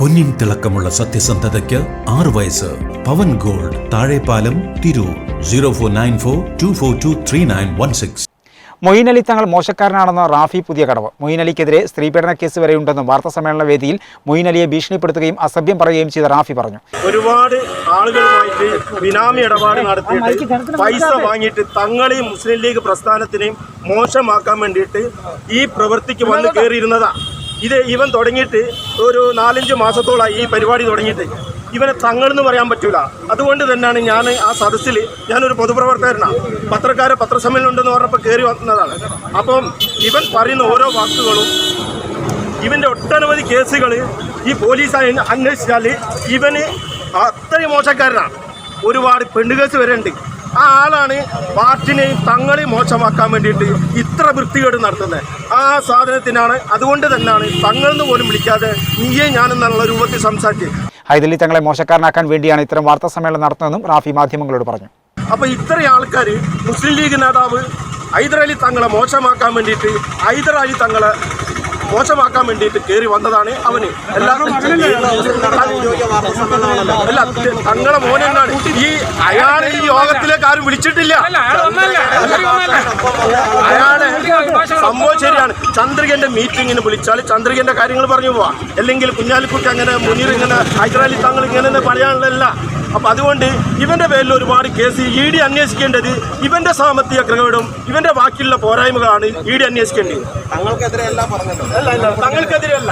പൊന്നിൻ തിളക്കമുള്ള സത്യസന്ധതയ്ക്ക് ആറ് വയസ്സ്. Pavan gold Thazhepalam Tirur zero four nine four two four two three nine one six. Moin Ali Thangal മോശക്കാരനാണെന്ന Rafi പുതിയ കടവ്. Moin അലിക്കെതിരെ സ്ത്രീപീഡന case വരെയുണ്ടെന്നും വാർത്താ സമ്മേളന വേദിയിൽ മൊയ്ൻ അലിയെ ഭീഷണിപ്പെടുത്തുകയും അസഭ്യം പറയുകയും ചെയ്ത റാഫി പറഞ്ഞു. ഒരുപാട് ആളുകളുമായിട്ട് ബിനാമി ഇടപാട് നടത്തിയിട്ട് പൈസ വാങ്ങിയിട്ട് തങ്ങളെയും മുസ്ലിം ലീഗ് പ്രസ്ഥാനത്തിനെയും മോശമാക്കാൻ വേണ്ടിയിട്ട് ഈ പ്രവൃത്തിക്ക് വന്ന് കയറിയിരുന്നതാ. ഇത് ഇവൻ തുടങ്ങിയിട്ട് ഒരു നാലഞ്ച് മാസത്തോളായി ഈ പരിപാടി തുടങ്ങിയിട്ട്. ഇവനെ തങ്ങളെന്ന് പറയാൻ പറ്റൂല. അതുകൊണ്ട് തന്നെയാണ് ഞാൻ ആ സദസ്സിൽ ഞാനൊരു പൊതുപ്രവർത്തകനാണ് പത്രക്കാരെ പത്രസമ്മേളനം ഉണ്ടെന്ന് പറഞ്ഞപ്പോൾ കയറി വന്നതാണ്. അപ്പം ഇവൻ പറയുന്ന ഓരോ വാക്കുകളും ഇവന്റെ ഒട്ടനവധി കേസുകൾ ഈ പോലീസ് അന്വ- അന്വേഷിച്ചാൽ ഇവന് അത്രയും മോശക്കാരനാണ് ഒരുപാട് പെണ്ണുകേസ് വരെ ഉണ്ട് ആ ആളാണ് പാർട്ടിനെയും തങ്ങളെയും മോശമാക്കാൻ വേണ്ടിയിട്ട് ഇത്ര വൃത്തികേട് നടത്തുന്നത്. ആ സാധനത്തിനാണ് അതുകൊണ്ട് തന്നെയാണ് തങ്ങളെന്ന് പോലും വിളിക്കാതെ നീയെ ഞാനെന്നുള്ള രൂപത്തിൽ സംസാരിച്ച്. ഹൈദലി തങ്ങളെ മോശക്കാരനാക്കാൻ വേണ്ടിയാണ് ഇത്തരം വാർത്താ സമ്മേളനം നടത്തുന്നതെന്നും റാഫി മാധ്യമങ്ങളോട് പറഞ്ഞു. അപ്പോൾ ഇത്രയും ആൾക്കാർ മുസ്ലിം ലീഗ് നേതാവ് ഹൈദരലി തങ്ങളെ മോശമാക്കാൻ വേണ്ടിയിട്ട് ഹൈദരലി തങ്ങളെ മോശമാക്കാൻ വേണ്ടിയിട്ട് കയറി വന്നതാണ് അവന്. അല്ല തങ്ങളെ മോനെന്നാണ് ഈ അയാളെ ഈ യോഗത്തിലേക്ക് ആരും വിളിച്ചിട്ടില്ല. അയാളെ സംഭവം ശരിയാണ്. ചന്ദ്രികന്റെ മീറ്റിങ്ങിന് വിളിച്ചാൽ ചന്ദ്രികന്റെ കാര്യങ്ങൾ പറഞ്ഞു പോവാ. അല്ലെങ്കിൽ കുഞ്ഞാലിക്കുട്ടി അങ്ങനെ മുനീർ ഇങ്ങനെ ഹൈദരാലി താങ്കൾ ഇങ്ങനെ പറയാനുള്ളതല്ല. അപ്പൊ അതുകൊണ്ട് ഇവന്റെ പേരിൽ ഒരുപാട് കേസ് ഇ ഡി അന്വേഷിക്കേണ്ടത് ഇവന്റെ സാമ്പത്തിക ക്രമീടും ഇവന്റെ ബാക്കിയുള്ള പോരായ്മകളാണ് ഇ ഡി അന്വേഷിക്കേണ്ടത്. തങ്ങൾക്കെതിരെ പറഞ്ഞത് അല്ല അല്ല തങ്ങൾക്കെതിരെയല്ല